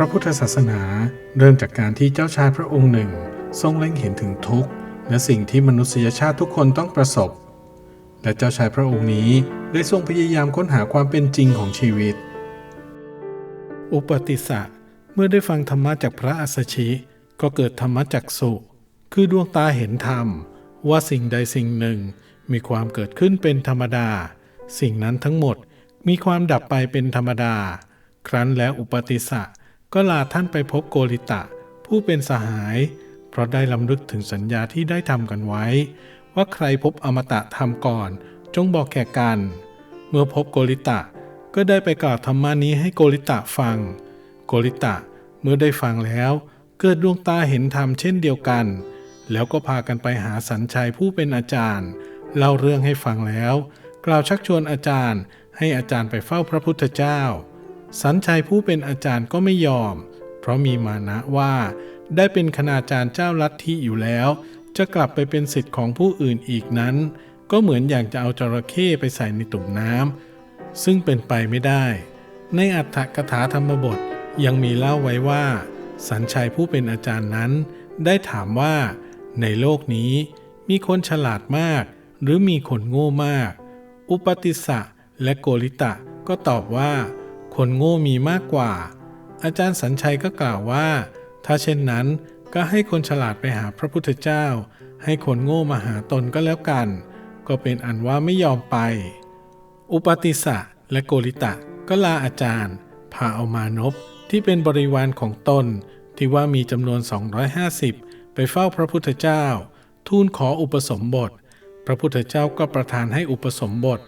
ระพุทธศาสนาเริ่มจากการที่เจ้าชายพระองค์หนึ่ง ทรงเล็งเห็นถึงทุกข์และสิ่งที่มนุษยชาติทุกคนต้องประสบ และเจ้าชายพระองค์นี้ได้ทรงพยายามค้นหาความเป็นจริงของชีวิต อุปติสสะเมื่อได้ฟังธรรมะจากพระอัสสชิ ก็เกิดธรรมจักสุคือดวงตาเห็นธรรม ว่าสิ่งใดสิ่งหนึ่งมีความเกิดขึ้นเป็นธรรมดา สิ่งนั้นทั้งหมดมีความดับไปเป็นธรรมดา ครั้นแล้วอุปติสสะ ก็ลาท่านไปพบโกริตะ ผู้เป็นสหาย เพราะได้ลำลึกถึงสัญญาที่ได้ทำกันไว้ ว่าใครพบอมตะทำก่อน จงบอกแก่กัน เมื่อพบโกริตะ ก็ได้ไปกล่าวธรรมานี้ให้โกริตะฟัง โกริตะเมื่อได้ฟังแล้ว เกิดดวงตาเห็นธรรมเช่นเดียวกัน แล้วก็พากันไปหาสัญชัยผู้เป็นอาจารย์เล่าเรื่องให้ฟังแล้ว กล่าวชักชวนอาจารย์ให้อาจารย์ไปเฝ้าพระพุทธเจ้า สัญชัยผู้เป็นอาจารย์ก็ไม่ยอม เพราะมีมานะว่า ได้เป็นคณาจารย์เจ้าลัทธิอยู่แล้ว จะกลับไปเป็นสิทธิ์ของผู้อื่นอีกนั้น ก็เหมือนอย่างจะเอาจระเข้ไปใส่ในตุ่มน้ำซึ่งเป็นไปไม่ได้ ในอัตถกถาธรรมบทยังมีเล่าไว้ว่า สัญชัยผู้เป็นอาจารย์นั้น ได้ถามว่า ในโลกนี้มีคนฉลาดมาก หรือมีคนโง่มาก อุปติสสะและโกริตะก็ตอบว่า คนโง่มีมากกว่า อาจารย์สัญชัยก็กล่าวว่า ถ้าเช่นนั้นก็ให้คนฉลาดไปหาพระพุทธเจ้า ให้คนโง่มาหาตนก็แล้วกัน ก็เป็นอันว่าไม่ยอมไป อุปติสะและโกริตะก็ลาอาจารย์ พาเอามานพที่เป็นบริวารของตนที่ว่ามีจำนวน 250 ไปเฝ้าพระพุทธเจ้า ทูลขออุปสมบท พระพุทธเจ้าก็ประทานให้อุปสมบท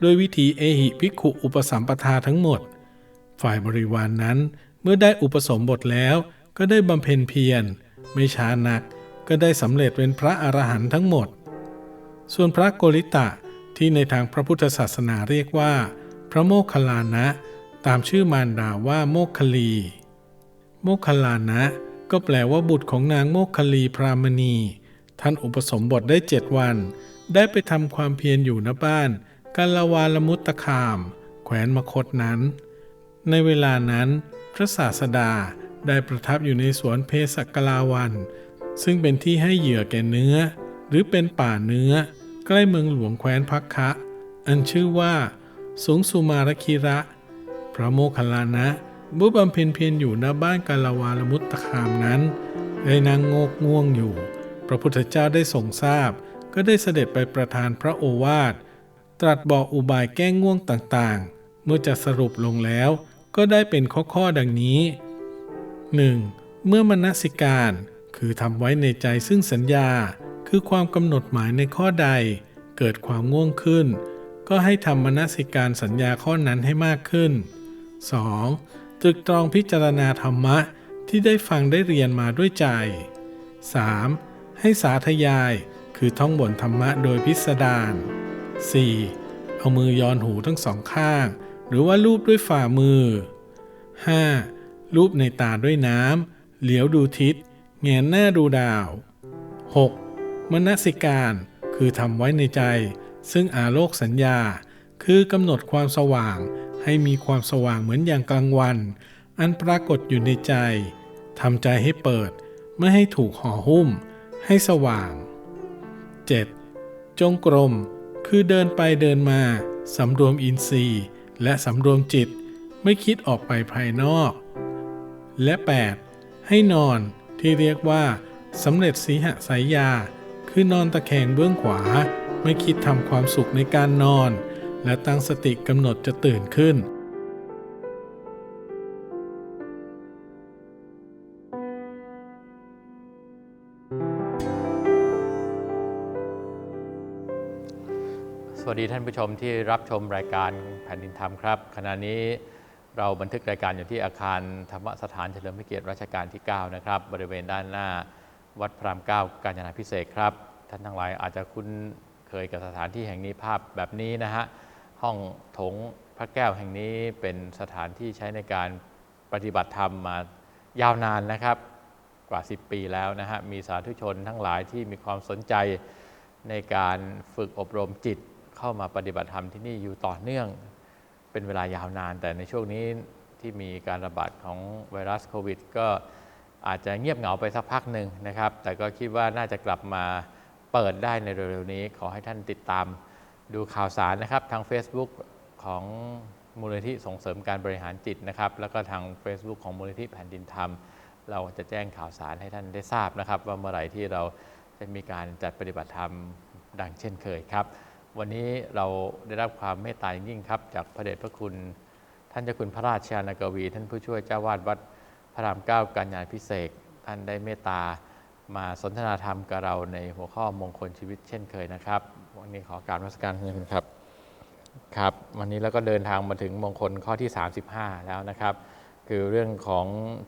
โดยวิธีเอหิภิกขุอุปสัมปทาทั้งหมด ฝ่ายบริวารนนั้น เมื่อได้อุปสมบทแล้ว ก็ได้บำเพ็ญเพียร ไม่ช้านัก ก็ได้สำเร็จเป็นพระอรหันต์ทั้งหมด ส่วนพระโกริตะที่ในทางพระพุทธศาสนาเรียกว่า พระโมคคัลลานะ ตามชื่อมารดาว่าโมคคลี โมคคัลลานะ ก็แปลว่าบุตรของนางโมคคลีพรามณี ท่านอุปสมบทได้เจ็ดวัน ได้ไปทำความเพียรอยู่ณบ้านกาลวาลมุตตคาม แขวนมคตนั้น ในเวลานั้น พระศาสดาได้ประทับอยู่ในสวนเพสกลาวัน ซึ่งเป็นที่ให้เหยื่อแก่เนื้อ หรือเป็นป่าเนื้อ ใกล้เมืองหลวงแคว้นพักคะ อันชื่อว่าสูงสุมารคิระ พระโมคคัลลานะเมื่อบำเพ็ญเพียรอยู่ณบ้านกาลาวาลมุตตคามนั้นได้นางโงกง่วงอยู่ พระพุทธเจ้าได้ทรงทราบ ก็ได้เสด็จไปประทานพระโอวาท ตรัสบอกอุบายแก้ง่วงต่างๆ เมื่อจะสรุปลงแล้ว ก็ได้เป็นข้อๆดังนี้ 1. เมื่อมนสิการ คือทำไว้ในใจซึ่งสัญญา คือความกำหนดหมายในข้อใด เกิดความง่วงขึ้น ก็ให้ทำมนสิการสัญญาข้อนั้นให้มากขึ้น 2. ตรึกตรองพิจารณาธรรมะที่ได้ฟังได้เรียนมาด้วยใจ 3. ให้สาธยายคือท่องบนธรรมะโดยพิสดาร 4. เอามือย้อนหูทั้งสองข้าง หรือว่าลูบด้วยฝ่ามือ 5. รูปในตาด้วยน้ำเหลียวดูทิศแงนหน้าดูดาว 6. มนสิการคือทำไว้ในใจ ซึ่งอาโลกสัญญา คือกำหนดความสว่าง ให้มีความสว่างเหมือนอย่างกลางวัน อันปรากฏอยู่ในใจทำใจให้เปิด ไม่ให้ถูกห่อหุ้ม ให้สว่าง 7. จงกรม คือเดินไปเดินมาสำรวมอินทรีย์ และสำรวมจิตไม่คิดออกไปภายนอก และ 8. ให้นอนที่เรียกว่าสำเร็จสีหสายยา คือนอนตะแคงเบื้องขวา ไม่คิดทำความสุขในการนอน และตั้งสติกำหนดจะตื่นขึ้น วัสดีท่านผู้ชมที่รับชมรายการแผ่นดินธรรมครับ ขณะนี้เราบันทึกรายการอยู่ที่อาคารธรรมสถานเฉลิมพระเกียรติรัชกาลที่ 9 นะครับ บริเวณด้านหน้าวัดพระรามเก้ากาญจนาพิเศษครับ ท่านทั้งหลายอาจจะคุ้นเคยกับสถานที่แห่งนี้ภาพแบบนี้นะฮะ ห้องถงพระแก้วแห่งนี้เป็นสถานที่ใช้ในการปฏิบัติธรรมมายาวนานนะครับ กว่า 10 ปีแล้วนะฮะ มีสาธุชนทั้งหลายที่มีความสนใจในการฝึกอบรมจิต เข้ามาปฏิบัติธรรมที่นี่อยู่ต่อเนื่องเป็นเวลายาวนาน แต่ในช่วงนี้ที่มีการระบาดของไวรัสโควิด ก็อาจจะเงียบเหงาไปสักพักหนึ่งนะครับ แต่ก็คิดว่าน่าจะกลับมาเปิดได้ในเร็วๆนี้ ขอให้ท่านติดตามดูข่าวสารนะครับ ทาง Facebook ของมูลนิธิส่งเสริมการบริหารจิตนะครับ แล้วก็ทาง Facebook ของมูลนิธิแผ่นดินธรรม เราจะแจ้งข่าวสารให้ท่านได้ทราบนะครับ ว่าเมื่อไหร่ที่เราจะมีการจัดปฏิบัติธรรมดังเช่นเคยครับ วันนี้เราได้รับความเมตตาอย่างยิ่งครับ จากพระเดชพระคุณ ท่านเจ้าคุณพระราชานากวี ท่านผู้ช่วยเจ้าวาดวัดพระรามเก้าการยานพิเศษท่านได้เมตตามาสนทนาธรรมกับเราในหัวข้อมงคลชีวิตเช่นเคยนะครับ วันนี้ขอการรัศการคุณครับครับ วันนี้เราก็เดินทางมาถึงมงคลข้อที่ 35 แล้วนะครับ คือเรื่องของ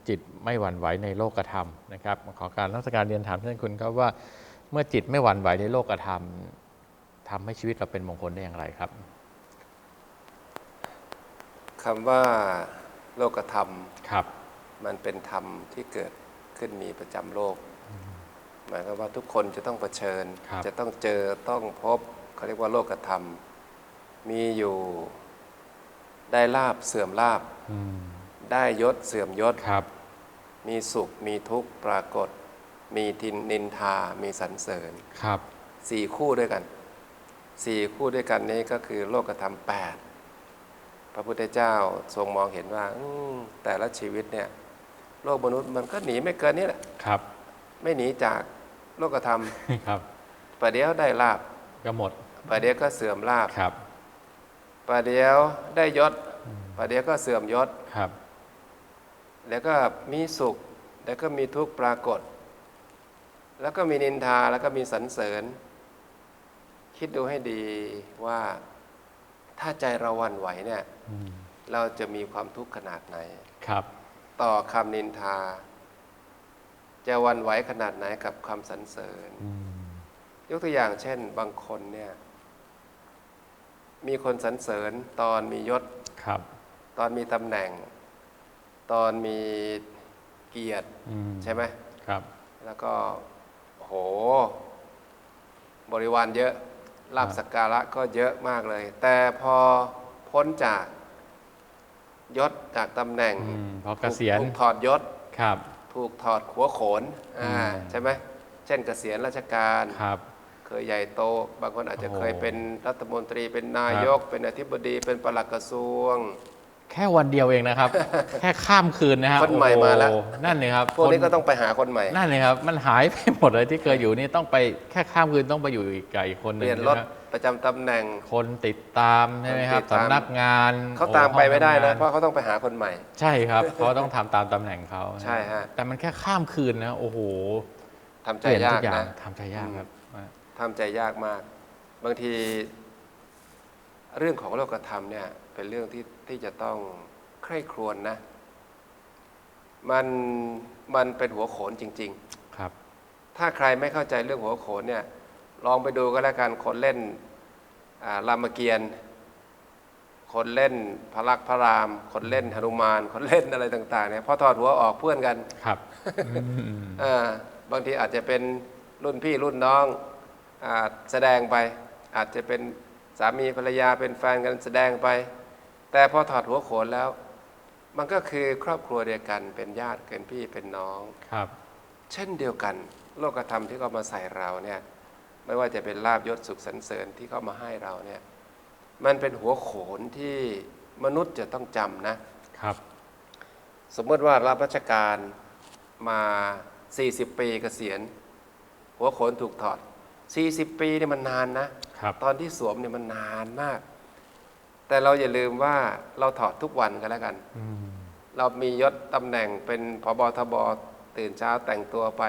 จิตไม่หวั่นไหวในโลกธรรมนะครับขอการรัศการเรียนถามท่านคุณครับว่า เมื่อจิตไม่หวั่นไหวในโลกธรรม ทำให้ชีวิตเราเป็นมงคลได้อย่างไรครับคำว่าโลกธรรมครับ มันเป็นธรรมที่เกิดขึ้นมีประจำโลก หมายความว่าทุกคนจะต้องเผชิญครับจะต้องเจอต้องพบเขาเรียกว่าโลกธรรม มีอยู่ได้ลาบเสื่อมลาบอืมได้ยศเสื่อมยศครับ มีสุขมีทุกข์ปรากฏ มีทินนินทา มีสรรเสริญครับสี่คู่ด้วยกัน สี่คู่ด้วยกันนี้ก็คือโลกธรรมแปดพระพุทธเจ้าทรงมองเห็นว่าอืมแต่ละชีวิตเนี่ย โลกมนุษย์มันก็หนีไม่เกินนี้แหละครับ ไม่หนีจากโลกธรรมครับประเดี๋ยวได้ลาบก็หมดประเดี๋ยวก็เสื่อมลาบครับประเดี๋ยวได้ยศประเดี๋ยวก็เสื่อมยศครับ แล้วก็มีสุข แล้วก็มีทุกข์ปรากฏ แล้วก็มีนินทาแล้วก็มีสรรเสริญ คิดดูให้ดีว่าถ้าใจเราหวันไหวเนี่ยอืมเราจะมีความทุกข์ขนาดไหนครับ ต่อคำนินทา จะหวันไหวขนาดไหนกับคำสรรเสริญอืมยกตัวอย่างเช่น บางคนเนี่ย มีคนสรรเสริญตอนมียศครับ ตอนมีตำแหน่ง ตอนมีเกียรติอืมใช่ไหมครับ แล้วก็โห บริวารเยอะ ลาบสักการะก็เยอะมากเลย แต่พอพ้นจากยศจากตำแหน่งอืมพอเกษียณ ถูกถอดยศ ครับ ถูกถอดหัวโขนอ่าอืม ใช่ไหมเช่นเกษียณราชการ ครับ เคยใหญ่โต บางคนอาจจะโอ้โหเคยเป็นรัฐมนตรีเป็นนายก เป็นอธิบดีเป็นปลัดกระทรวง แค่วันเดียวเองนะครับ แค่ข้ามคืนนะฮะคนใหม่มาแล้วโอ้โหนั่นเลยครับพวกนี้คก็ต้องไปหาคนใหม่ นั่นเลยครับ มันหายไปหมดเลยที่เคยอยู่นี่ต้องไปแค่ข้ามคืนต้องไปอยู่อีกไกลคนหเปนึ่งลี่ยนรถใช่ไหมประจำตำแหน่งคนติดตามใช่ไหมครับคนติดตามสำนักงานเขาโอ้ตามไปไม่ได้ห้องนะทำงาเพราะเขาต้องไปหาคนใหม่ ใช่ครับเพราะต้องทำตามตำแหน่งเขาใช่ฮะแต่มันแค่ข้ามคืนนะโอ้โหทำใจเปลี่ยนยาทุกกอย่างนะทำใจยากครับทำใจยากมาก บางที เรื่องของโลกธรรมเนี่ย เป็นเรื่องที่ที่จะต้องใคร่ครวญนะมันมันเป็นหัวโขนจริงครับๆถ้าใครไม่เข้าใจเรื่องหัวโขนเนี่ย ลองไปดูก็แล้วกันคนเล่นอ่ารามเกียรติ์คนเล่นพระลักษมณ์พระราม คนเล่นหนุมาน คนเล่นอะไรต่าง ๆ เนี่ยพอถอดหัวออกเพื่อนกัน ครับอ่าบางทีอาจจะเป็นรุ่นพี่รุ่นน้องอาแสดงไป อาจจะเป็นสามีภรรยาเป็นแฟนกันแสดงไป แต่พอถอดหัวโขนแล้ว มันก็คือครอบครัวเดียวกัน เป็นญาติเป็นพี่เป็นน้องครับ เช่นเดียวกัน โลกธรรมที่เขามาใส่เราเนี่ยไม่ว่าจะเป็นลาบยศสุขสรรเสริญที่เขามาให้เราเนี่ยมันเป็นหัวโขนที่มนุษย์จะต้องจำนะครับ สมมติว่ารับราชการมา 40 ปีเกษียณ หัวโขนถูกถอด 40 ปีเนี่ยมันนานนะครับ ตอนที่สวมเนี่ยมันนานมาก แต่เราอย่าลืมว่าเราถอดทุกวันกันแล้วกันอืมเรามียศตำแหน่งเป็นพบทบตื่นเช้าแต่งตัวไป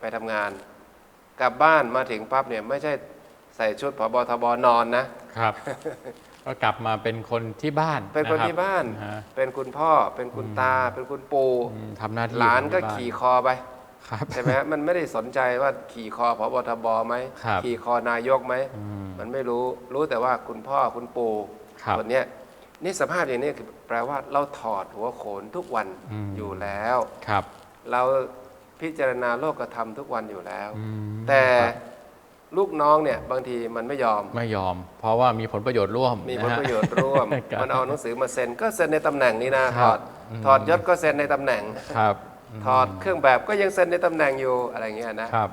ไปทำงาน กลับบ้านมาถึงปั๊บเนี่ยไม่ใช่ใส่ชุดพบทบนอนนะครับ ก็กลับมาเป็นคนที่บ้านเป็นคนรับที่บ้านฮะเป็นคุณพ่อ เป็นคุณตา เป็นคุณปู่อืมทำหน้าที่หลานก็ของบ้ขี่คอไปครับใช่ไหมฮะมันไม่ได้สนใจว่าขี่คอพบทบไหมครับขี่คอนายกไหมอืมมันไม่รู้รู้แต่ว่าคุณพ่อคุณปู่ ครับคนเนี้ยนี่สภาพอย่างนี้คือแปลว่าเราถอดหัวโขนทุกวันอืมอยู่แล้วครับ เราพิจารณาโลกธรรมทุกวันอยู่แล้วอืมแต่ครับลูกน้องเนี่ยบางทีมันไม่ยอมไม่ยอม เพราะว่ามีผลประโยชน์ร่วม มีนผลฮประโยชน์ร่วมครับมันเอาหนังสือมาเซ็นก็เซ็นในตำแหน่งนี้นะคถรับอดอืมถอดยศก็เซ็นในตำแหน่งครับ ถอดเครื่องแบบก็ยังเซ็นในตำแหน่งอยู่อะไรเงี้ยนะครับ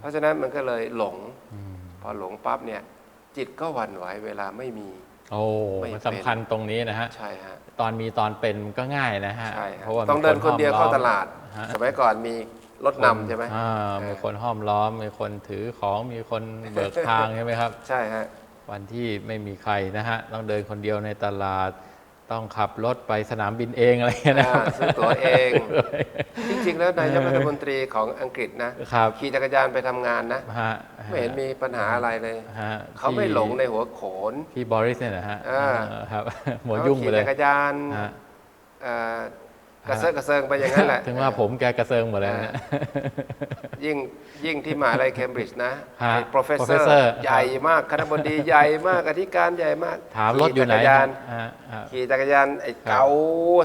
เพราะฉะนั้นมันก็เลยหลงอืมพอหลงปั๊บเนี่ยจิตก็หวั่นไหวเวลาไม่มี โอ้ไม่มันเป็นสำคัญตรงนี้นะฮะ ใช่ฮะตอนมีตอนเป็นก็ง่ายนะฮะใช่ฮะเพราะว่าต้องเดินคนเดียวเข้าตลาดฮะสมัยก่อนมีรถนำใช่ไหมอ่าเออมีคนห้อมล้อม มีคนถือของมีคนเบิกทางใช่ไหมครับ ใช่ฮะ วันที่ไม่มีใครนะฮะ ต้องเดินคนเดียวในตลาด ต้องขับรถไปสนามบินเองอะไรอย่างเงี้ยนะอ่าซื้อตั๋วเอง จริง ๆ แล้วนายกรัฐมนตรีของอังกฤษนะครับขี่จักรยานไปทำงานนะฮะไม่เห็นมีปัญหาอะไรเลยฮะเขาไม่ที่หลงในหัวโขนพี่บอริสเนี่ยนะฮะอ่าเออครับหัวยุ่งไปขี่เลยจักรยานฮะเอ่อ กระเซาะกระเซิงไปอย่างนั้นแหละ ถึงว่าผมแกกระเซิงหมดเลยนะยิ่งยิ่งที่มหาลัยเคมบริดจ์นะฮะไอ้ professor professor ใหญ่มากคณะบดีใหญ่มากอธิการใหญ่มากถามรถอยู่ไหนขี่จักรยานฮะฮะขี่จักรยานไอ้เก๋า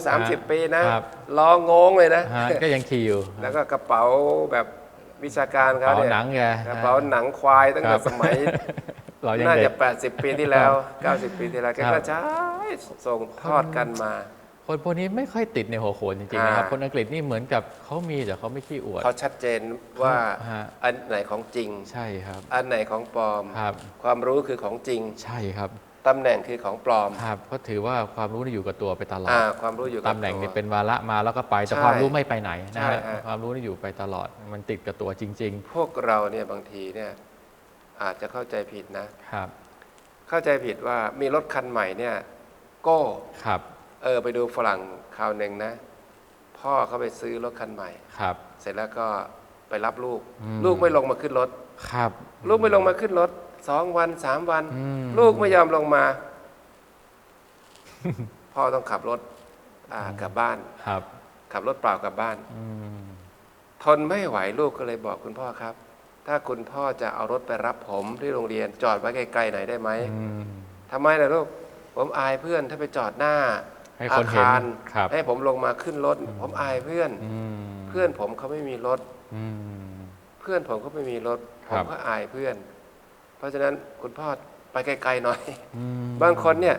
สามสิบฮะปีนะครับล้องงเลยนะฮะก็ยังขี่อยู่ แล้วก็กระเป๋าแบบวิชาการเขาเป๋าเนี่ยหนังแกกระเป๋าหนังควายตั้งคแต่รับสมัยเรายังน่าเด็จะก80 ปีที่แล้ว 90 ปีที่แล้วแกครัก็บใช้ส่งทอดกันมา คนพวกนี้ไม่ค่อยติดในหัวโขนจริงๆนะครับอ่า คนอังกฤษนี่เหมือนกับเขามีแต่เขาไม่ขี้อวด เขาชัดเจนว่าฮะ อันไหนของจริง ใช่ครับ อันไหนของปลอม ครับ ความรู้คือของจริง ใช่ครับตำแหน่งคือของปลอมครับก็ถือว่าความรู้นี่อยู่กับตัวไปตลอด อ่าความรู้อยู่กับตำแหน่งตัวนี่เป็นวาระมาแล้วก็ไป แต่ใช่ความรู้ไม่ไปไหนนะใช่ฮะฮะ ความรู้นี่อยู่ไปตลอดมันติดกับตัวจริง พวกเราเนี่ยบางทีเนี่ยอาจจะเข้าใจผิดนะ ๆ ครับ เข้าใจผิดว่ามีรถคันใหม่เนี่ยโก้ ครับ เออไปดูฝรั่งคราวหนึ่งนะ พ่อเขาไปซื้อรถคันใหม่ ครับ เสร็จแล้วก็ไปรับลูก อืม ลูกไม่ลงมาขึ้นรถ ครับ ลูกไม่ลงมาขึ้นรถสองวันสามวัน อืม ลูกไม่ยอมลงมา พ่อต้องขับรถอ่ากลับบ้าน ครับขับรถเปล่ากลับบ้าน อืมทนไม่ไหวลูกก็เลยบอกคุณพ่อครับ ถ้าคุณพ่อจะเอารถไปรับผมที่โรงเรียนจอดไว้ไกลๆหน่อยได้ไหมอืมทำไมล่ะลูก ผมอายเพื่อนถ้าไปจอดหน้า ให้คอานเห็นคารครับให้ผมลงมาขึ้นรถ ผมอายเพื่อนอืมเพื่อนผมเขาไม่มีรถอืมเพื่อนผมก็ไม่มีรถคผรัมบก็อายเพื่อน เพราะฉะนั้นคุณพ่อไปไกลๆหน่อยอืมบางคนเนี่ย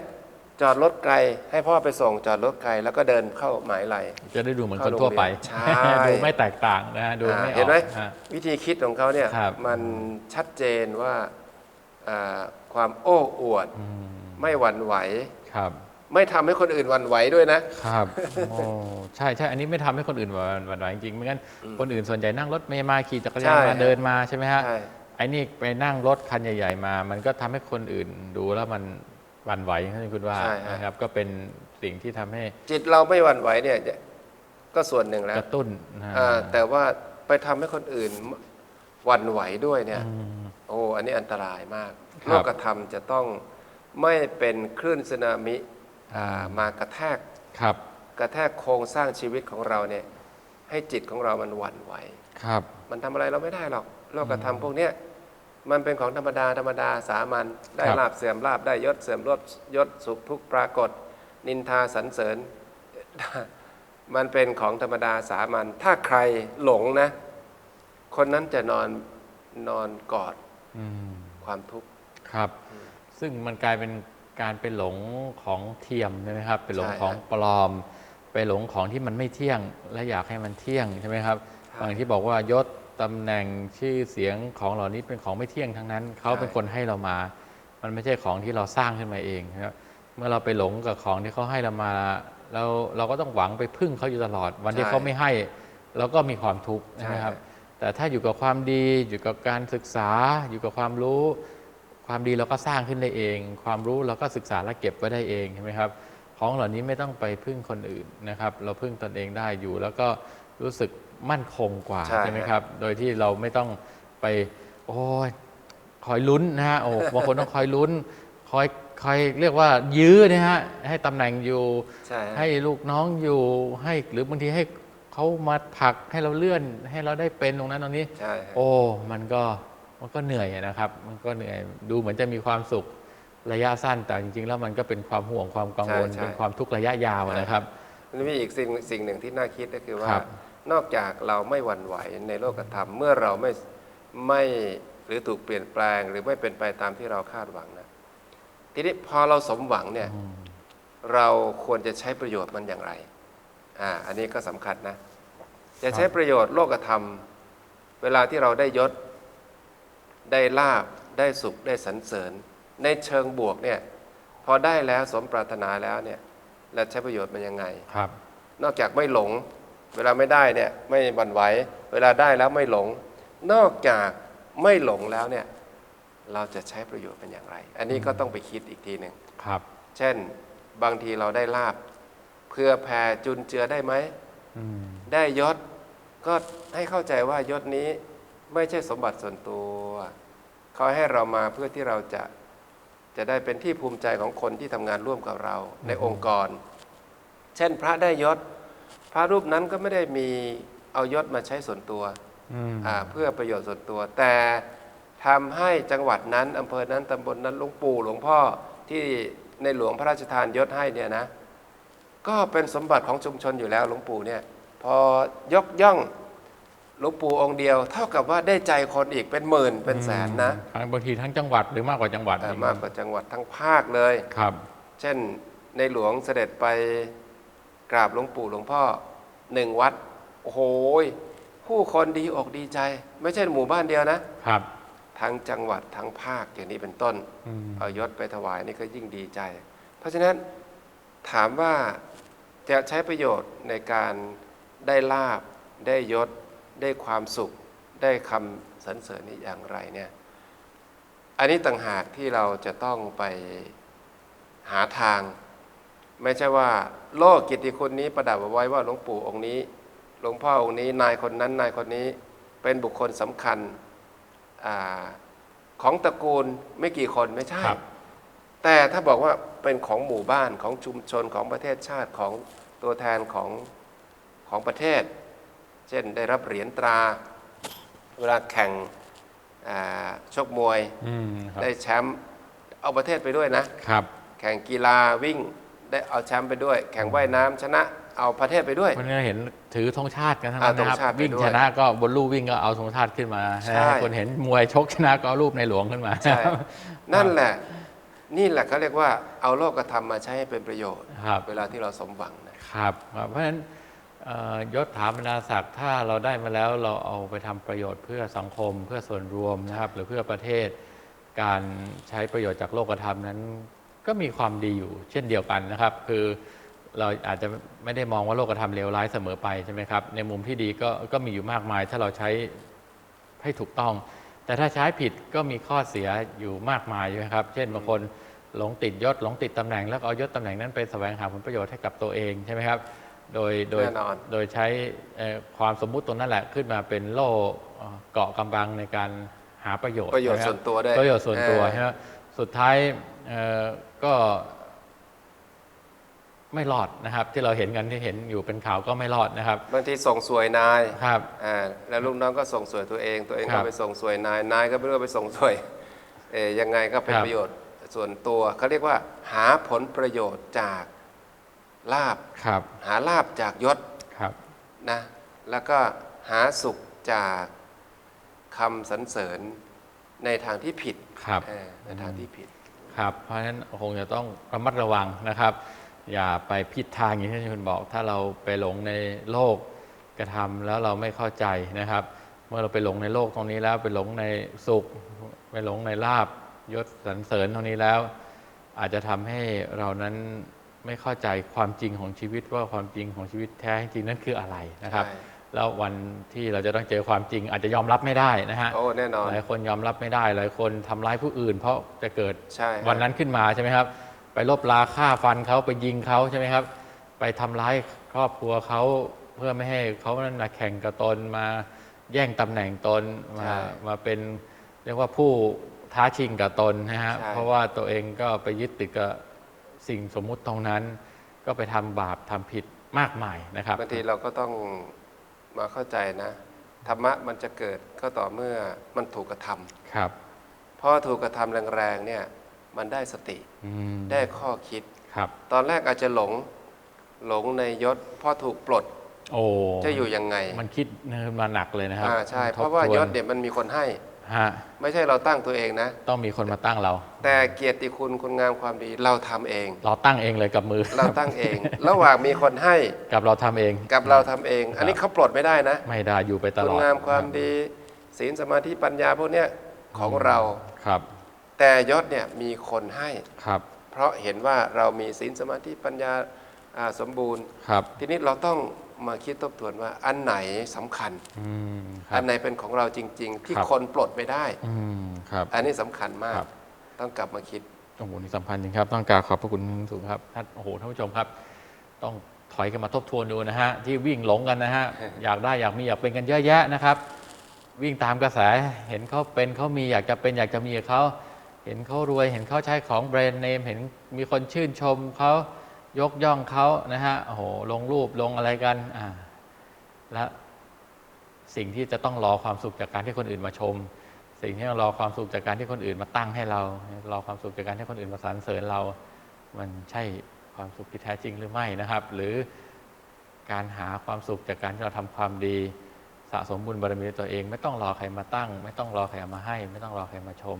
จอดรถไกล ให้พ่อไปส่งจอดรถไกล แล้วก็เดินเข้าหมายไหลจะได้ดูเหมือนคเข้านทั่วไปโรงเรียนใช่ดูไม่แตกต่างนะฮะดูไม่ออกเห็นไหมฮะวิธีคิดของเขาเนี่ยครับมันชัดเจนว่าอ่าความโอ้อวดอืมไม่หวั่นไหวครับ ไม่ทำให้คนอื่นหวั่นไหวด้วยนะ ครับโอ้ใช่ใช่อันนี้ไม่ทำให้คนอื่นหวั่นหวั่นไหวจริงๆไม่งั้นคนอื่นส่วนใหญ่นั่งรถเมล์มาขี่จักรยานใช่มาฮะเดินมาใช่ไหมฮะใช่ไอ้นี่ไปนั่งรถคันใหญ่ ๆ มา มันก็ทำให้คนอื่นดูแล้วมันหวั่นไหวที่คุณว่าใช่ฮะนะครับ ก็เป็นสิ่งที่ทำให้ จิตเราไม่หวั่นไหวเนี่ยก็ส่วนหนึ่งแล้วกระตุ้นนะอ่าแต่ว่าไปทำให้คนอื่นหวั่นไหวด้วยเนี่ยอืมโอ้อันนี้อันตรายมากครับโลกธรรมจะต้องไม่เป็นคลื่นสึนามิอ่า มากระแทกครับกระแทกโครงสร้างชีวิตของเราเนี่ยให้จิตของเรามันหวั่นไหวครับ มันทำอะไรเราไม่ได้หรอกโลกธรรมพวกเนี้ยมันเป็นของธรรมดาธรรมดาสามัญได้ครับลาบเสื่อมลาบได้ยศเสื่อมยศยศสุขทุกข์ปรากฏ นินทาสรรเสริญ มันเป็นของธรรมดาสามัญถ้าใครหลงนะ คนนั้นจะนอนนอนกอดอืมความทุกข์ครับ ซึ่งมันกลายเป็น การไปหลงของเทียมใช่ไหมครับไปหลงใช่ของฮะปลอม ไปหลงของที่มันไม่เที่ยง และอยากให้มันเที่ยงใช่ไหมครับใช่บางที่บอกว่ายศตำแหน่งชื่อเสียงของเหล่านี้เป็นของไม่เที่ยงทั้งนั้น เขาเป็นใช่คนให้เรามา มันไม่ใช่ของที่เราสร้างขึ้นมาเองนะครับเมื่อเราไปหลงกับของที่เขาให้เรามาเราเราก็ต้องหวังไปพึ่งเขาอยู่ตลอด วันที่ใช่เขาไม่ให้เราก็มีความทุกข์ใช่นะครับ แต่ถ้าอยู่กับความดีอยู่กับการศึกษาอยู่กับความรู้ ความดีเราก็สร้างขึ้นได้เอง ความรู้เราก็ศึกษาและเก็บไว้ได้เองใช่ไหมครับ ของเหล่านี้ไม่ต้องไปพึ่งคนอื่นนะครับ เราพึ่งตนเองได้อยู่ แล้วก็รู้สึกมั่นคงกว่าใช่ไหมครับ โดยที่เราไม่ต้องไป โอ้ยคอยลุ้นนะฮะโอ้บางคนต้องคอยลุ้นคอยคอยเรียกว่ายื้อนะฮะให้ตำแหน่งอยู่ ใช่ฮะ ให้ลูกน้องอยู่ให้หรือบางทีให้เขามาผลักให้เราเลื่อนให้เราได้เป็นตรงนั้นตรงนี้ ใช่ฮะ โอ้ มันก็ มันก็เหนื่อยนะครับ มันก็เหนื่อยดูเหมือนจะมีความสุขระยะสั้น แต่จริงๆ แล้วมันก็เป็นความห่วงความกังวลใช่ใช่ เป็นความทุกข์ระยะยาวนะครับ มันมีอีกสิ่งสิ่งหนึ่งที่น่าคิดก็คือว่า ครับ นอกจากเราไม่หวั่นไหวในโลกธรรม เมื่อเราไม่ไม่หรือถูกเปลี่ยนแปลง หรือไม่เป็นไปตามที่เราคาดหวังนะทีนี้พอเราสมหวังเนี่ยเราควรจะใช้ประโยชน์มันอย่างไรอ่าอันนี้ก็สำคัญนะ จะใช้ประโยชน์โลกธรรม เวลาที่เราได้ยศ ได้ลาบได้สุขได้สรรเสริญ ในเชิงบวกเนี่ยพอได้แล้วสมปรารถนาแล้วเนี่ยเราใช้ประโยชน์มันยังไงครับ นอกจากไม่หลง เวลาไม่ได้เนี่ยไม่บันไหวเวลาได้แล้วไม่หลง นอกจากไม่หลงแล้วเนี่ยเราจะใช้ประโยชน์เป็นอย่างไร อันนี้ก็ต้องไปคิดอีกทีหนึ่งครับ เช่นบางทีเราได้ลาบเพื่อแผ่จุนเจือได้ไหมอืมได้ยศก็ให้เข้าใจว่ายศนี้ ไม่ใช่สมบัติส่วนตัวเขาให้เรามาเพื่อที่เราจะจะได้เป็นที่ภูมิใจของคนที่ทำงานร่วมกับเราในองค์กร เช่นพระได้ยศ พระรูปนั้นก็ไม่ได้มีเอายศมาใช้ส่วนตัวอืมอ่าเพื่อประโยชน์ส่วนตัว แต่ทำให้จังหวัดนั้นอำเภอนั้นตำบลนั้นหลวงปู่หลวงพ่อที่ในหลวงพระราชทานยศให้เนี่ยนะ ก็เป็นสมบัติของชุมชนอยู่แล้วหลวงปู่เนี่ย พอยกย่อง หลวงปู่องค์เดียว เท่ากับว่าได้ใจคนอีกเป็นหมื่นเป็นแสนนะอืมบางทีทั้งจังหวัดหรือมากกว่าจังหวัดเอ่ออีมากกว่าจังหวัดทั้งภาคเลยครับ เช่นในหลวงเสด็จไปกราบหลวงปู่หลวงพ่อหนึ่งวัดโอ้โหยผู้คนดีอกดีใจ ไม่ใช่หมู่บ้านเดียวนะครับ ทั้งจังหวัดทั้งภาคอย่างนี้เป็นต้นอืมเอายศไปถวายนี่ก็ยิ่งดีใจ เพราะฉะนั้นถามว่าจะใช้ประโยชน์ในการได้ลาบได้ยศ ได้ความสุขได้คำสรรเสริญนี้อย่างไรเนี่ยอันนี้ต่างหากที่เราจะต้องไปหาทาง ไม่ใช่ว่า โลกกิตติคุณนี้ประดับเอาไว้ว่าหลวงปู่องค์นี้หลวงพ่อองค์นี้นายคนนั้นนายคนนี้เป็นบุคคลสำคัญอาของตระกูลไม่กี่คนไม่ใช่ครับแต่ถ้าบอกว่าเป็นของหมู่บ้านของชุมชนของประเทศชาติของตัวแทนของของประเทศ เช่นได้รับเหรียญตรา เวลาแข่งอ่าชกมวยอืมครับได้แชมป์เอาประเทศไปด้วยนะครับ แข่งกีฬาวิ่งได้เอาแชมป์ไปด้วย แข่งว่ายน้ำชนะเอาประเทศไปด้วยคนนี้เห็นถือธงชาติกันทั้งอ่านั้นนะครับธงชาติไปวิ่งด้วยชนะก็บนลู่วิ่งก็เอาธงชาติขึ้นมาใช่นะคนเห็นมวยชกชนะก็เอารูปในหลวงขึ้นมาใช่นั่นแหละนี่แหละเขาเรียกว่าเอาโลกธรรมมาใช้ให้เป็นประโยชน์ครับเวลาที่เราสมหวังนะครับครับเพราะฉะนั้นเอ่อ ยศถาบรรดาศักดิ์ถ้าเราได้มาแล้วเราเอาไปทำประโยชน์เพื่อสังคมเพื่อส่วนรวมนะครับ หรือเพื่อประเทศ การใช้ประโยชน์จากโลกธรรมนั้น ก็มีความดีอยู่ เช่นเดียวกันนะครับ คือเราอาจจะไม่ได้มองว่าโลกธรรมเลวร้ายเสมอไปใช่ไหมครับ ในมุมที่ดีก็ก็มีอยู่มากมาย ถ้าเราใช้ให้ถูกต้อง แต่ถ้าใช้ผิดก็มีข้อเสียอยู่มากมายใช่ไหมครับ เช่นบางคนหลงติดยศหลงติดตำแหน่ง แล้วเอายศตำแหน่งนั้นไปแสวงหาผลประโยชน์ให้กับตัวเองใช่ไหมครับ โดยโดยแน่นอน โดยใช้เอ่อความสมมุติตรงนั้นแหละขึ้นมาเป็นโล่เอ่อเกาะกำบังในการหาประโยชน์ประโยชน์ใช่ส่ไหมวนครับตัวด้วยประโยชน์ส่วนตัวเออ ใช่ไหมสุดท้ายเอ่อก็ไม่รอดนะครับ ที่เราเห็นกันที่เห็นอยู่เป็นข่าวก็ไม่รอดนะครับบางทีส่งสวยนายครับ อ่าแล้วลูกน้องก็ส่งสวยตัวเอง ตัวเองครัก็บไปส่งสวยนาย นายก็ไม่รู้ว่าไปส่งสวยเออยังไงก็เป็นครับ ประโยชน์ส่วนตัวเขาเรียกว่า หาผลประโยชน์จาก ลาบครับ หาลาบจากยศครับนะแล้วก็หาสุขจากคำสรรเสริญในทางที่ผิดครับเออในทางที่ผิด ครับ เพราะฉะนั้นคงจะต้องระมัดระวังนะครับ อย่าไปผิดทางอย่างที่คุณบอก ถ้าเราไปหลงในโลกกระทำแล้วเราไม่เข้าใจนะครับ เมื่อเราไปหลงในโลกตรงนี้แล้วไปหลงในสุข ไปหลงในลาบยศสรรเสริญตรงนี้แล้ว อาจจะทำให้เรานั้น ไม่เข้าใจความจริงของชีวิตว่าความจริงของชีวิตแท้จริงนั้นคืออะไรนะครับใช่แล้ววันที่เราจะต้องเจอความจริงอาจจะยอมรับไม่ได้นะฮะโอ้แน่นอนหลายคนยอมรับไม่ได้ หลายคนทำร้ายผู้อื่น เพราะจะเกิดใช่ฮะวันนั้นขึ้นมาใช่ไหมครับ ไปลบลาฆ่าฟันเขาไปยิงเขาใช่ไหมครับ ไปทำร้ายครอบครัวเขาเพื่อไม่ให้เขานั้นมาแข่งกับตนมาแย่งตำแหน่งตนมามาเป็นเรียกว่าผู้ท้าชิงกับตนนะฮะเพราะว่าตัวเองก็ไปยึดติดกับ สิ่งสมมุติตรงนั้น ก็ไปทำบาปทำผิดมากมายนะครับบางทีเราก็ต้องมาเข้าใจนะธรรมะมันจะเกิดก็ต่อเมื่อมันถูกกระทำครับเพราะถูกกระทำแรงๆเนี่ยมันได้สติอืมได้ข้อคิดครับ ตอนแรกอาจจะหลงหลงในยศพอถูกปลดโอ้จะอยู่ยังไง มันคิดมาหนักเลยนะครับอ่าใช่ทบเพราะว่ายทศเนี่ยมันมีคนให้ ฮะไม่ใช่เราตั้งตัวเองนะ ต้องมีคนมาตั้งเรา แต่เกียรติคุณคุณงามความดีเราทำเอง เราตั้งเองเลยกับมือเราตั้งเอง ระหว่างมีคนให้กับเราทำเอง กับเราทำเอง อันนี้เขาปลดไม่ได้นะ ไม่ได้อยู่ไปตคุลณอดงามความดี ศีลสมาธิปัญญาพวกเนี้ยของเรา ครับแต่ยศเนี่ยมีคนให้ ครับเพราะเห็นว่าเรามีศีลสมาธิปัญญาอ่าสมบูรณ์ ครับ ทีนี้เราต้อง มาคิดทบทวนว่าอันไหนสำคัญ อืมคอัรันบไหนเป็นของเราจริง ๆ ที่ครับ คนปลดไม่ได้ อืมครับ อันนี้สำคัญมาก ครับ ต้องกลับมาคิด โอ้โหนี่สำคัญจริงครับต้องกรารขอบพระคุณสูงครับท่านโอ้โหท่านผู้ชมครับ ต้องถอยกันมาทบทวนดูนะฮะที่วิ่งหลงกันนะฮะ อยากได้อยากมีอยากเป็นกันเยอะแยะนะครับ วิ่งตามกระแสเห็นเขาเป็นเขามีอยากจะเป็นอยากจะมีกับเขาเห็นเขารวย เห็นเขาใช้ของแบรนด์เนมเห็นมีคนชื่นชมเขา ยกย่องเขานะฮะโอ้โหลงรูปลงอะไรกันอ่าและสิ่งที่จะต้องรอความสุขจากการที่คนอื่นมาชม สิ่งที่เรารอความสุขจากการที่คนอื่นมาตั้งให้เรา รอความสุขจากการที่คนอื่นมาสรรเสริญเรา มันใช่ความสุขที่แท้จริงหรือไม่นะครับ หรือการหาความสุขจากการที่เราทำความดีสะสมบุญบารมีในตัวเอง ไม่ต้องรอใครมาตั้ง ไม่ต้องรอใครมาให้ ไม่ต้องรอใครมาชม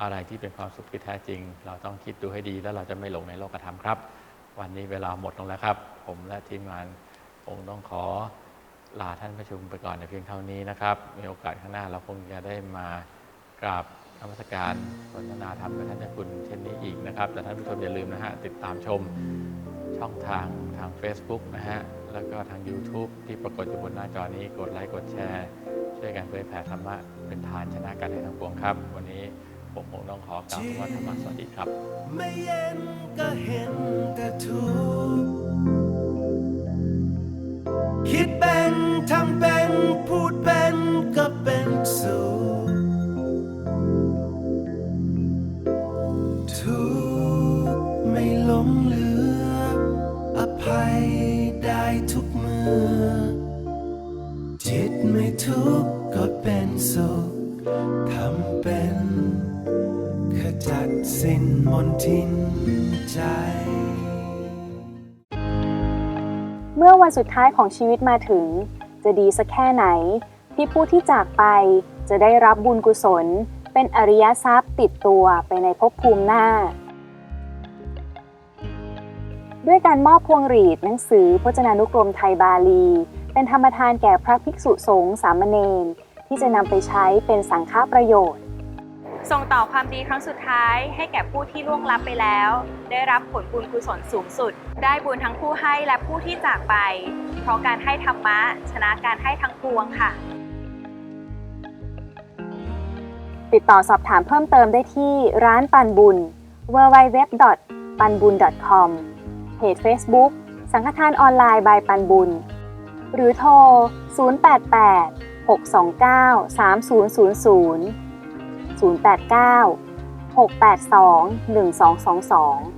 อะไรที่เป็นความสุขที่แท้จริง เราต้องคิดดูให้ดีแล้วเราจะไม่หลงในโลกธรรมครับ วันนี้เวลาหมดลงแล้วครับ ผมและทีมงานคงต้องขอลาท่านประชุมไปก่อนในเพียงเท่านี้นะครับ มีโอกาสข้างหน้าเราคงจะได้มากราบนมัสการสนทนาธรรมกับท่านเจ้าคุณเช่นนี้อีกนะครับ แต่ท่านผู้ชมอย่าลืมนะฮะ ติดตามชมช่องทางทาง Facebook นะฮะ แล้วก็ทาง YouTube ที่ปรากฏอยู่บนหน้าจอนี้กดไลค์กดแชร์ ช่วยกันเผยแผ่ธรรมะเป็นทานชนะกันให้ทั้งปวงครับ วันนี้ ผมคงต้องขอกล่าวคำว่าธรรมะสวัสดีครับ ไม่เย็นก็เห็นแต่ทุก วันสุดท้ายของชีวิตมาถึง จะดีสักแค่ไหน ที่ผู้ที่จากไปจะได้รับบุญกุศล เป็นอริยทรัพย์ติดตัวไปในภพภูมิหน้า ด้วยการมอบพวงหรีดหนังสือพจนานุกรมไทยบาลี เป็นธรรมทานแก่พระภิกษุสงฆ์สามเณรที่จะนำไปใช้เป็นสังฆประโยชน์ ส่งต่อความดีครั้งสุดท้ายให้แก่ผู้ที่ล่วงลับไปแล้ว ได้รับผลบุญกุศลสูงสุด ได้บุญทั้งผู้ให้และผู้ที่จากไป เพราะการให้ธรรมะ ชนะการให้ทั้งปวงค่ะ ติดต่อสอบถามเพิ่มเติมได้ที่ร้านปันบุญ www. ปันบุญ .com เพจ Facebook สังฆทานออนไลน์บายปันบุญ หรือโทร 088 629 3000 089 682 1222